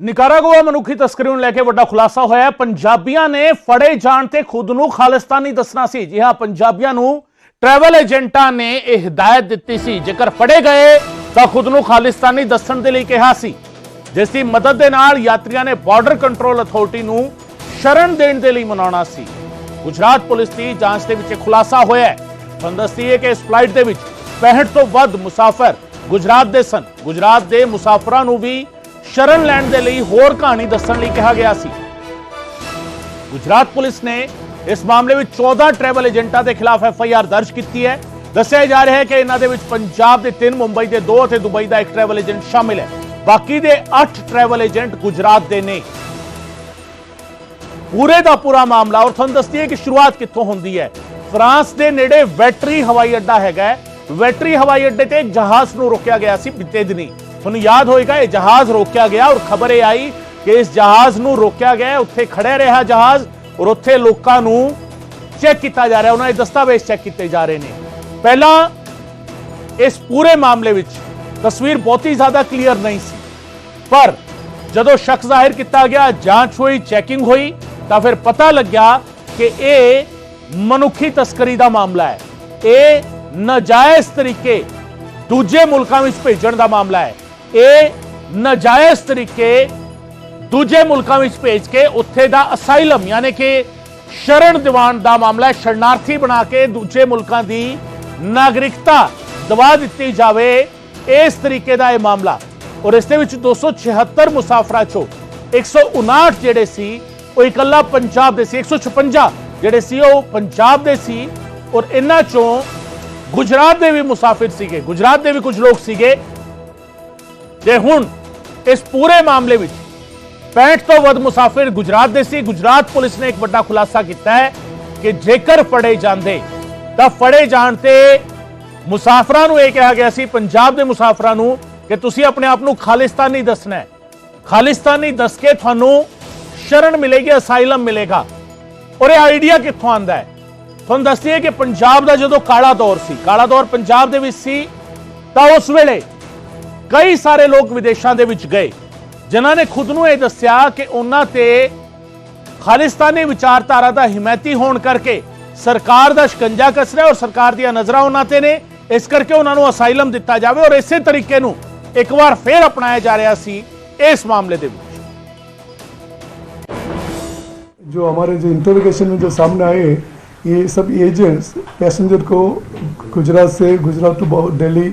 Nicaragua ਮਨੁੱਖੀ ਤਸਕਰੀ ਨੂੰ ਲੈ ਕੇ ਵੱਡਾ ਖੁਲਾਸਾ ਹੋਇਆ ਪੰਜਾਬੀਆਂ ਨੇ ਫੜੇ ਜਾਣ ਤੇ ਖੁਦ ਨੂੰ ਖਾਲਿਸਤਾਨੀ ਦੱਸਣਾ ਸੀ। ਜੀ ਹਾਂ, ਪੰਜਾਬੀਆਂ ਨੂੰ ਟਰੈਵਲ ਏਜੰਟਾਂ ਨੇ ਇਹ ਹਦਾਇਤ ਦਿੱਤੀ ਸੀ। ਜੇਕਰ ਫੜੇ ਗਏ, ਤਾਂ ਖੁਦ ਨੂੰ ਖਾਲਿਸਤਾਨੀ ਦੱਸਣ ਦੇ ਲਈ ਕਿਹਾ ਸੀ। ਜਿਸ ਦੀ ਮਦਦ ਦੇ ਨਾਲ ਯਾਤਰੀਆਂ ਨੇ ਬਾਰਡਰ ਕੰਟਰੋਲ ਅਥਾਰਟੀ ਨੂੰ ਸ਼ਰਨ ਦੇਣ ਦੇ ਲਈ ਮਨਾਉਣਾ ਸੀ। ਗੁਜਰਾਤ ਪੁਲਿਸ ਦੀ ਜਾਂਚ ਦੇ ਵਿੱਚ ਇਹ ਖੁਲਾਸਾ ਹੋਇਆ ਹੈ। ਤੁਹਾਨੂੰ ਹੈ ਕਿ ਇਸ ਫਲਾਈਟ ਦੇ ਵਿੱਚ 65 ਤੋਂ ਵੱਧ ਮੁਸਾਫਰ ਗੁਜਰਾਤ ਦੇ ਸਨ। ਗੁਜਰਾਤ ਦੇ ਮੁਸਾਫਰਾਂ ਨੂੰ ਵੀ ਸ਼ਰਨ ਲੈਣ ਦੇ ਲਈ ਹੋਰ ਕਹਾਣੀ ਦੱਸਣ ਲਈ ਕਿਹਾ ਗਿਆ ਸੀ। ਗੁਜਰਾਤ ਪੁਲਿਸ ਨੇ ਇਸ ਮਾਮਲੇ ਵਿੱਚ 14 ਟਰੈਵਲ ਏਜੰਟਾਂ ਦੇ ਖਿਲਾਫ ਐਫ ਆਈ ਆਰ ਦਰਜ ਕੀਤੀ ਹੈ। ਦੱਸਿਆ ਜਾ ਰਿਹਾ ਹੈ ਕਿ ਇਹਨਾਂ ਦੇ ਵਿੱਚ ਪੰਜਾਬ ਦੇ 3 ਮੁੰਬਈ ਦੇ 2 ਅਤੇ ਦੁਬਈ ਦਾ ਇੱਕ ਟਰੈਵਲ ਏਜੰਟ ਸ਼ਾਮਿਲ ਹੈ। ਬਾਕੀ ਦੇ 8 ਟਰੈਵਲ ਏਜੰਟ ਗੁਜਰਾਤ ਦੇ ਨੇ। ਪੂਰੇ ਦਾ ਪੂਰਾ ਮਾਮਲਾ, ਔਰ ਤੁਹਾਨੂੰ ਦੱਸਦੀ ਹੈ ਕਿ ਸ਼ੁਰੂਆਤ ਕਿੱਥੋਂ ਹੁੰਦੀ ਹੈ। ਫਰਾਂਸ ਦੇ ਨੇੜੇ ਵੈਟਰੀ ਹਵਾਈ ਅੱਡਾ ਹੈਗਾ ਹੈ। ਵੈਟਰੀ ਹਵਾਈ ਅੱਡੇ ਤੇ ਇੱਕ ਜਹਾਜ਼ ਨੂੰ ਰੋਕਿਆ ਗਿਆ ਸੀ ਬੀਤੇ ਦਿਨੀ ਤੁਹਾਨੂੰ ਯਾਦ ਹੋਏਗਾ, ਇਹ ਜਹਾਜ਼ ਰੋਕਿਆ ਗਿਆ ਔਰ ਖਬਰ ਇਹ ਆਈ ਕਿ ਇਸ ਜਹਾਜ਼ ਨੂੰ ਰੋਕਿਆ ਗਿਆ, ਉੱਥੇ ਖੜੇ ਰਿਹਾ ਜਹਾਜ਼ ਔਰ ਉੱਥੇ ਲੋਕਾਂ ਨੂੰ ਚੈੱਕ ਕੀਤਾ ਜਾ ਰਿਹਾ, ਉਹਨਾਂ ਦੇ ਦਸਤਾਵੇਜ਼ ਚੈੱਕ ਕੀਤੇ ਜਾ ਰਹੇ ਨੇ। ਪਹਿਲਾਂ ਇਸ ਪੂਰੇ ਮਾਮਲੇ ਵਿੱਚ ਤਸਵੀਰ ਬਹੁਤੀ ਜ਼ਿਆਦਾ ਕਲੀਅਰ ਨਹੀਂ ਸੀ, ਪਰ ਜਦੋਂ ਸ਼ੱਕ ਜ਼ਾਹਿਰ ਕੀਤਾ ਗਿਆ, ਜਾਂਚ ਹੋਈ ਚੈਕਿੰਗ ਹੋਈ, ਤਾਂ ਫਿਰ ਪਤਾ ਲੱਗਿਆ ਕਿ ਇਹ ਮਨੁੱਖੀ ਤਸਕਰੀ ਦਾ ਮਾਮਲਾ ਹੈ। ਇਹ ਨਾਜਾਇਜ਼ ਤਰੀਕੇ ਦੂਜੇ ਮੁਲਕਾਂ ਵਿੱਚ ਭੇਜਣ ਦਾ ਮਾਮਲਾ ਹੈ। ਇਹ ਨਾਜਾਇਜ਼ ਤਰੀਕੇ ਦੂਜੇ ਮੁਲਕਾਂ ਵਿੱਚ ਭੇਜ ਕੇ ਉੱਥੇ ਦਾ ਅਸਾਈਲਮ, ਯਾਨੀ ਕਿ ਸ਼ਰਨ ਦਿਵਾਨ ਦਾ ਮਾਮਲਾ ਸ਼ਰਨਾਰਥੀ ਬਣਾ ਕੇ ਦੂਜੇ ਮੁਲਕਾਂ ਦੀ ਨਾਗਰਿਕਤਾ ਦਵਾ ਦਿੱਤੀ ਜਾਵੇ, ਇਸ ਤਰੀਕੇ ਦਾ ਇਹ ਮਾਮਲਾ। ਔਰ ਇਸ ਦੇ ਵਿੱਚ 276 ਮੁਸਾਫਰਾਂ ਚੋਂ 159 ਜਿਹੜੇ ਸੀ, ਉਹ ਇਕੱਲਾ ਪੰਜਾਬ ਦੇ ਸੀ 156 ਜਿਹੜੇ ਸੀ, ਉਹ ਪੰਜਾਬ ਦੇ ਸੀ, ਔਰ ਇਹਨਾਂ ਚੋਂ ਗੁਜਰਾਤ ਦੇ ਵੀ ਮੁਸਾਫਿਰ ਸੀਗੇ, ਗੁਜਰਾਤ ਦੇ ਵੀ ਕੁਝ ਲੋਕ ਸੀਗੇ ਤੇ ਹੁਣ ਇਸ ਪੂਰੇ ਮਾਮਲੇ ਵਿੱਚ 65 ਤੋਂ ਵੱਧ ਮੁਸਾਫਿਰ ਗੁਜਰਾਤ ਦੇ ਸੀ, ਗੁਜਰਾਤ ਪੁਲਿਸ ਨੇ ਇੱਕ ਵੱਡਾ ਖੁਲਾਸਾ ਕੀਤਾ ਹੈ ਕਿ ਜੇਕਰ ਫੜੇ ਜਾਂਦੇ, ਤਾਂ ਫੜੇ ਜਾਣ ਤੇ ਮੁਸਾਫਰਾਂ ਨੂੰ ਇਹ ਕਿਹਾ ਗਿਆ ਸੀ, ਪੰਜਾਬ ਦੇ ਮੁਸਾਫਰਾਂ ਨੂੰ ਕਿ ਤੁਸੀਂ ਆਪਣੇ ਆਪ ਨੂੰ ਖਾਲਿਸਤਾਨੀ ਦੱਸਣਾ ਹੈ। ਖਾਲਿਸਤਾਨੀ ਦੱਸ ਕੇ ਤੁਹਾਨੂੰ ਸ਼ਰਨ ਮਿਲੇਗੀ, ਅਸਾਈਲਮ ਮਿਲੇਗਾ। ਔਰ ਇਹ ਆਈਡੀਆ ਕਿੱਥੋਂ ਆਂਦਾ ਹੈ? ਤੁਹਾਨੂੰ ਦੱਸਦੀ ਹੈ ਕਿ ਪੰਜਾਬ ਦਾ ਜਦੋਂ ਕਾਲਾ ਦੌਰ ਸੀ, ਕਾਲਾ ਦੌਰ ਪੰਜਾਬ ਦੇ ਵਿੱਚ ਸੀ, ਤਾਂ ਉਸ ਵੇਲੇ ਕਈ ਸਾਰੇ ਲੋਕ ਵਿਦੇਸ਼ਾਂ ਦੇ ਵਿੱਚ ਗਏ ਜਿਨ੍ਹਾਂ ਨੇ ਖੁਦ ਨੂੰ ਇਹ ਦੱਸਿਆ ਕਿ ਉਹਨਾਂ ਤੇ ਖਾਲਿਸਤਾਨੀ ਵਿਚਾਰਧਾਰਾ ਦਾ ਹਿਮਾਇਤੀ ਹੋਣ ਕਰਕੇ ਸਰਕਾਰ ਦਾ ਸ਼ਿਕੰਜਾ ਕਸ ਰਿਹਾ ਔਰ ਸਰਕਾਰ ਦੀਆਂ ਨਜ਼ਰਾਂ ਉਹਨਾਂ ਤੇ ਨੇ ਇਸ ਕਰਕੇ ਉਹਨਾਂ ਨੂੰ ਅਸਾਈਲਮ ਦਿੱਤਾ ਜਾਵੇ ਔਰ ਇਸੇ ਤਰੀਕੇ ਨੂੰ ਇੱਕ ਵਾਰ ਫੇਰ ਅਪਣਾਇਆ ਜਾ ਰਿਹਾ ਸੀ ਇਸ ਮਾਮਲੇ ਦੇ ਵਿੱਚ जो हमारे जो इंटरोगेशन में जो सामने आए ये सब एजेंट्स पैसेंजर को गुजरात से गुजरात टू बहु- दिल्ली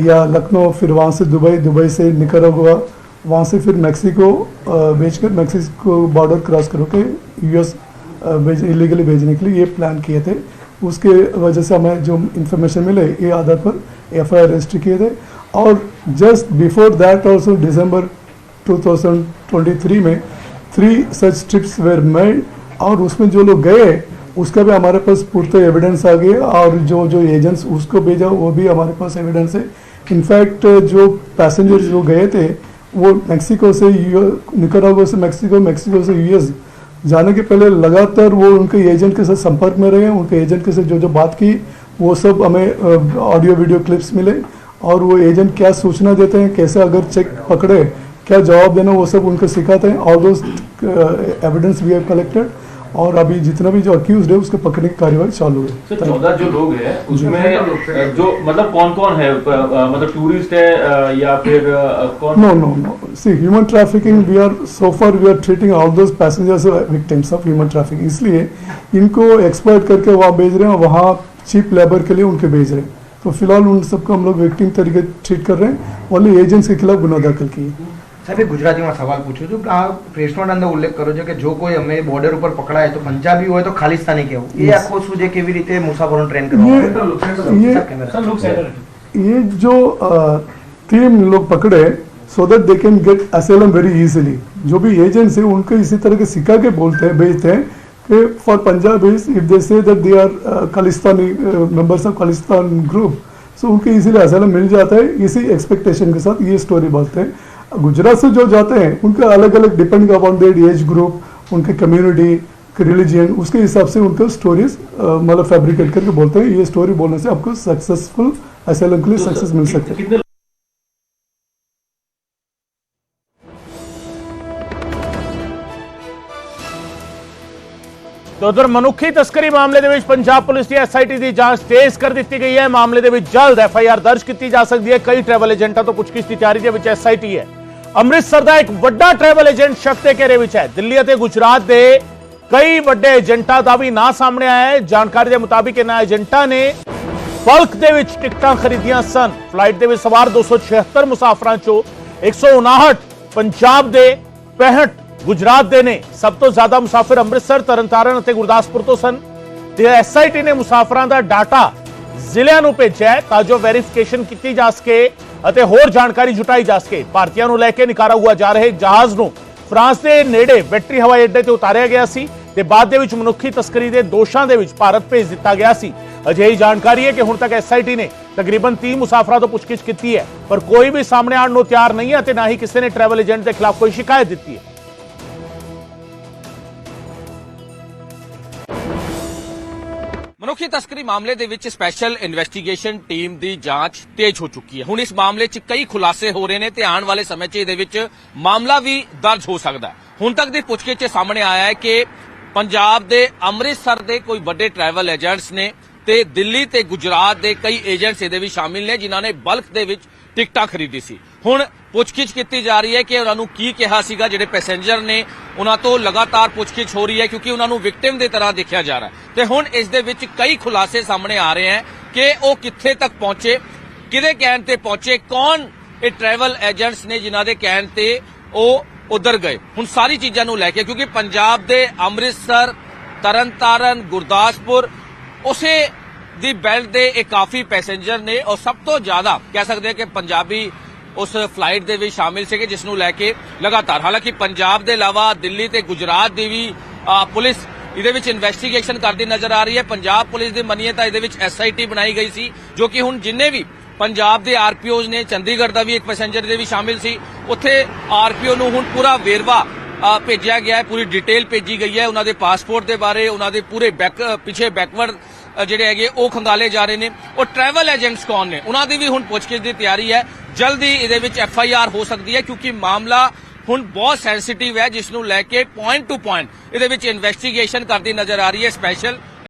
या लखनऊ फिर वहाँ से दुबई दुबई से निकरागुआ वहाँ से फिर मैक्सिको अ, भेजकर मैक्सिको बॉर्डर क्रॉस करके यूएस भेज इलीगली भेजने के लिए ये प्लान किए थे। उसके वजह से हमें जो इंफॉर्मेशन मिले ये आधार पर एफ़ आई आर रजिस्टर किए थे। और just before that also December 2023 में three such trips were made और उसमें जो लोग गए उसका भी हमारे पास पुरते एविडेंस आ गए और जो जो एजेंट्स उसको भेजा वो भी हमारे पास एविडेंस है इनफैक्ट जो पैसेंजर्स जो गए थे वो मैक्सिको से निकरागो से मैक्सिको मैक्सिको से यूएस जाने के पहले लगातार वो उनके एजेंट के साथ संपर्क में रहे उनके एजेंट के साथ जो जो बात की वो सब हमें ऑडियो वीडियो क्लिप्स मिले और वो एजेंट क्या सूचना देते हैं कैसे अगर चेक पकड़े क्या जवाब देना वो सब उनको सिखाते हैं all those evidence we have collected और अभी जितना भी जो अक्यूज है उसको पकड़ने की कार्यवाही चालू सर है चौदह जो लोग हैं उसमें अ, जो मतलब कौन कौन है प- अ, मतलब टूरिस्ट है अ, या फिर अ, कौन No, no, no. See, human trafficking, we are so far we are treating all those passengers as victims of human trafficking. इसलिए इनको एक्सपर्ट करके वहाँ भेज रहे हैं वहाँ चीप लेबर के लिए उनके भेज रहे हैं तो फिलहाल उन सबको हम लोग विक्टिम तरीके ट्रीट कर रहे हैं ओनली एजेंट्स के खिलाफ गुना दाखिल किए સાહેબ એક ગુજરાતીમાં સવાલ પૂછું છું કે આ પ્રેસ નોટ અંદર ઉલ્લેખ કર્યો છે કે જો કોઈ અમે બોર્ડર ઉપર પકડાય તો પંજાબી હોય તો ખાલિસ્તાની કહેવું એ Yes. આખો શું છે કેવી રીતે મુસાફરોને ટ્રેન કરવામાં આવે? ये સાહેબ, કેમેરા. सर लोग सेंटर ये जो अ, तीन लोग पकड़े so that they can get asylum very easily जो भी एजेंट्स है उनको इसी तरह के सिखा के बोलते हैं भेजते हैं कि for Punjab is if they say that they are Khalistani members of Khalistan group so उनको इजीली असेलम मिल जाता है इसी एक्सपेक्टेशन के साथ ये स्टोरी बोलते हैं गुजरात से जो जाते हैं उनका अलग अलग depend upon their age group उनके कम्युनिटी रिलीजियन उसके हिसाब से उनको स्टोरीज मतलब फैब्रिकेट करके बोलते हैं। ये स्टोरी बोलने से आपको सक्सेसफुल एसएलएम के लिए सक्सेस मिल सकता है। ਤੇ ਉਧਰ ਮਨੁੱਖੀ ਤਸਕਰੀ ਮਾਮਲੇ ਦੇ ਵਿੱਚ ਪੰਜਾਬ ਪੁਲਿਸ ਦੀ ਐਸਆਈਟੀ ਦੀ ਜਾਂਚ ਤੇਜ਼ ਕਰ ਦਿੱਤੀ ਗਈ ਹੈ ਮਾਮਲੇ ਦੇ ਵਿੱਚ ਜਲਦ ਐਫਆਈਆਰ ਦਰਜ ਕੀਤੀ ਜਾ ਸਕਦੀ ਹੈ ਕਈ ਟਰੈਵਲ ਏਜੰਟਾਂ ਤੋਂ ਪੁੱਛਗਿੱਛ ਦੀ ਤਿਆਰੀ ਦੇ ਵਿੱਚ ਐਸਆਈਟੀ ਹੈ ਅੰਮ੍ਰਿਤਸਰ ਦਾ ਇੱਕ ਵੱਡਾ ਟਰੈਵਲ ਏਜੰਟ ਸ਼ੱਕ ਦੇ ਘੇਰੇ ਵਿੱਚ ਹੈ। ਦਿੱਲੀ ਅਤੇ ਗੁਜਰਾਤ ਦੇ ਕਈ ਵੱਡੇ ਏਜੰਟਾਂ ਦਾ ਵੀ ਨਾਂ ਸਾਹਮਣੇ ਆਇਆ ਹੈ। ਜਾਣਕਾਰੀ ਦੇ ਮੁਤਾਬਿਕ ਇਹਨਾਂ ਏਜੰਟਾਂ ਨੇ ਬਲਕ ਦੇ ਵਿੱਚ ਟਿਕਟਾਂ ਖਰੀਦੀਆਂ ਸਨ। ਫਲਾਈਟ ਦੇ ਵਿੱਚ ਸਵਾਰ 276 ਮੁਸਾਫਰਾਂ ਚੋਂ 159 ਪੰਜਾਬ ਦੇ 65 ਗੁਜਰਾਤ ਦੇ ਨੇ। ਸਭ ਤੋਂ ਜ਼ਿਆਦਾ ਮੁਸਾਫ਼ਰ ਅੰਮ੍ਰਿਤਸਰ, ਤਰਨਤਾਰਨ ਅਤੇ ਗੁਰਦਾਸਪੁਰ ਤੋਂ ਸਨ। ਤੇ ਐਸਆਈਟੀ ਨੇ ਮੁਸਾਫਰਾਂ ਦਾ ਡਾਟਾ ਜ਼ਿਲ੍ਹਿਆਂ ਨੂੰ ਭੇਜਿਆ ਤਾਂ ਜੋ ਵੈਰੀਫਿਕੇਸ਼ਨ ਕੀਤੀ ਜਾ ਸਕੇ। ਅਤੇ ਹੋਰ ਜਾਣਕਾਰੀ ਜੁਟਾਈ ਜਾ ਸਕੇ। ਭਾਰਤੀਆਂ ਨੂੰ ਲੈ ਕੇ ਨਿਕਾਰਾਗੁਆ ਜਾ ਰਹੇ ਜਹਾਜ਼ ਨੂੰ ਫਰਾਂਸ ਦੇ ਨੇੜੇ ਬੈਟਰੀ ਹਵਾਈ ਅੱਡੇ ਤੇ ਉਤਾਰਿਆ ਗਿਆ ਸੀ ਤੇ ਬਾਅਦ ਦੇ ਵਿੱਚ ਮਨੁੱਖੀ ਤਸਕਰੀ ਦੇ ਦੋਸ਼ਾਂ ਦੇ ਵਿੱਚ ਭਾਰਤ ਭੇਜ ਦਿੱਤਾ ਗਿਆ ਸੀ। ਅਜਿਹੀ ਜਾਣਕਾਰੀ ਹੈ ਕਿ ਹੁਣ ਤੱਕ ਐਸਆਈਟੀ ਨੇ ਤਕਰੀਬਨ 30 ਮੁਸਾਫਰਾਂ ਤੋਂ ਪੁੱਛਗਿੱਛ ਕੀਤੀ ਹੈ, ਪਰ ਕੋਈ ਵੀ ਸਾਹਮਣੇ ਆਉਣ ਨੂੰ ਤਿਆਰ ਨਹੀਂ ਹੈ ਤੇ ਨਾ ਹੀ ਕਿਸੇ ਨੇ ਟਰੈਵਲ ਏਜੰਟ ਦੇ ਖਿਲਾਫ ਕੋਈ ਸ਼ਿਕਾਇਤ ਦਿੱਤੀ ਹੈ। ਮਨੁੱਖੀ ਤਸਕਰੀ ਮਾਮਲੇ ਦੇ ਵਿੱਚ ਸਪੈਸ਼ਲ ਇਨਵੈਸਟੀਗੇਸ਼ਨ ਟੀਮ ਦੀ ਜਾਂਚ ਤੇਜ਼ ਹੋ ਚੁੱਕੀ ਹੈ। ਹੁਣ ਇਸ ਮਾਮਲੇ 'ਚ ਕਈ ਖੁਲਾਸੇ ਹੋ ਰਹੇ ਨੇ ਤੇ ਆਉਣ ਵਾਲੇ ਸਮੇਂ 'ਚ ਇਹਦੇ ਵਿੱਚ ਮਾਮਲਾ ਵੀ ਦਰਜ ਹੋ ਸਕਦਾ ਹੈ। ਹੁਣ ਤੱਕ ਦੀ ਪੁੱਛਗਿੱਛ 'ਚ ਸਾਹਮਣੇ ਆਇਆ ਹੈ ਕਿ ਪੰਜਾਬ ਦੇ ਅੰਮ੍ਰਿਤਸਰ ਦੇ ਕੋਈ ਵੱਡੇ ਟਰੈਵਲ ਏਜੰਟਸ ਨੇ ਤੇ ਦਿੱਲੀ ਤੇ ਗੁਜਰਾਤ ਦੇ ਕਈ ਏਜੰਟਸ ਇਹਦੇ ਵੀ ਸ਼ਾਮਿਲ ਨੇ, ਜਿਨ੍ਹਾਂ ਨੇ ਬਲਕ ਦੇ ਵਿੱਚ ਟਿਕਟਾਂ ਖਰੀਦੀ ਸੀ। ਹੁਣ ਪੁੱਛਗਿੱਛ ਕੀਤੀ ਜਾ ਰਹੀ ਹੈ ਕਿ ਉਹਨਾਂ ਨੂੰ ਕੀ ਕਿਹਾ ਸੀਗਾ, ਜਿਹੜੇ ਪੈਸੇਂਜਰ ਨੇ, ਉਹਨਾਂ ਤੋਂ ਲਗਾਤਾਰ ਪੁੱਛਗਿੱਛ ਹੋ ਰਹੀ ਹੈ ਕਿਉਂਕਿ ਉਹਨਾਂ ਨੂੰ ਵਿਕਟਿਮ ਦੇ ਤਰ੍ਹਾਂ ਦੇਖਿਆ ਜਾ ਰਿਹਾ ਹੈ। ਤੇ ਹੁਣ ਇਸ ਦੇ ਵਿੱਚ ਕਈ ਖੁਲਾਸੇ ਸਾਹਮਣੇ ਆ ਰਹੇ ਹਨ ਕਿ ਉਹ ਕਿੱਥੇ ਤੱਕ ਪਹੁੰਚੇ, ਕਿਹਦੇ ਕਹਿਣ ਤੇ ਪਹੁੰਚੇ, ਕੌਣ ਇਹ ਟਰੈਵਲ ਏਜੰਟਸ ਨੇ ਜਿਨ੍ਹਾਂ ਦੇ ਕਹਿਣ ਤੇ ਉਹ ਉਧਰ ਗਏ। ਹੁਣ ਸਾਰੀ ਚੀਜ਼ਾਂ ਨੂੰ ਲੈ ਕੇ, ਕਿਉਂਕਿ ਪੰਜਾਬ ਦੇ ਅੰਮ੍ਰਿਤਸਰ, ਤਰਨਤਾਰਨ, ਗੁਰਦਾਸਪੁਰ ਉਸੇ ਦੀ ਬੈਲਟ ਦੇ ਇਹ ਕਾਫੀ ਪੈਸੇਂਜਰ ਨੇ ਔਰ ਸਭ ਤੋਂ ਜ਼ਿਆਦਾ ਕਹਿ ਸਕਦੇ ਹਾਂ ਕਿ ਪੰਜਾਬੀ ਉਸ ਫਲਾਈਟ ਦੇ ਵਿੱਚ ਸ਼ਾਮਿਲ ਸੀਗੇ, ਜਿਸ ਨੂੰ ਲੈ ਕੇ ਲਗਾਤਾਰ। ਹਾਲਾਂਕਿ ਪੰਜਾਬ ਦੇ ਇਲਾਵਾ ਦਿੱਲੀ ਤੇ ਗੁਜਰਾਤ ਦੀ ਵੀ ਪੁਲਿਸ ਇਹਦੇ ਵਿੱਚ ਇਨਵੈਸਟੀਗੇਸ਼ਨ ਕਰਦੀ ਨਜ਼ਰ ਆ ਰਹੀ ਹੈ। ਪੰਜਾਬ ਪੁਲਿਸ ਦੀ ਮੰਨੀਏ ਤਾਂ ਇਹਦੇ ਵਿੱਚ ਐਸਆਈਟੀ ਬਣਾਈ ਗਈ ਸੀ, ਜੋ ਕਿ ਹੁਣ ਜਿੰਨੇ ਵੀ ਪੰਜਾਬ ਦੇ ਆਰਪੀਓਜ਼ ਨੇ, ਚੰਡੀਗੜ੍ਹ ਦਾ ਵੀ ਇੱਕ ਪੈਸੇਂਜਰ ਦੇ ਵੀ ਸ਼ਾਮਿਲ ਸੀ, ਉੱਥੇ ਆਰਪੀਓ ਨੂੰ ਹੁਣ ਪੂਰਾ ਵੇਰਵਾ ਭੇਜਿਆ ਗਿਆ ਹੈ, ਪੂਰੀ ਡਿਟੇਲ ਭੇਜੀ ਗਈ ਹੈ ਉਹਨਾਂ ਦੇ ਪਾਸਪੋਰਟ ਦੇ ਬਾਰੇ, ਉਹਨਾਂ ਦੇ ਪੂਰੇ ਬੈਕ ਪਿੱਛੇ ਬੈਕਵਰਡ ਜਿਹੜੇ ਹੈਗੇ, ਉਹ ਖੰਗਾਲੇ ਜਾ ਰਹੇ ਨੇ। ਉਹ ਟਰੈਵਲ ਏਜੰਟਸ ਕੌਣ ਨੇ? ਉਹਨਾਂ ਦੀ ਵੀ ਹੁਣ ਪੁੱਛਗਿੱਛ ਦੀ ਤਿਆਰੀ ਹੈ। ਜਲਦੀ ਇਹਦੇ ਵਿੱਚ ਐਫ ਆਈ ਆਰ ਹੋ ਸਕਦੀ ਹੈ, ਕਿਉਂਕਿ ਮਾਮਲਾ ਹੁਣ ਬਹੁਤ ਸੈਂਸਿਟਿਵ ਹੈ ਜਿਸ ਨੂੰ ਲੈ ਕੇ ਪੁਆਇੰਟ ਟੂ ਪੁਆਇੰਟ ਇਹਦੇ ਵਿੱਚ ਇਨਵੈਸਟੀਗੇਸ਼ਨ ਕਰਦੀ ਨਜ਼ਰ ਆ ਰਹੀ ਹੈ ਸਪੈਸ਼ਲ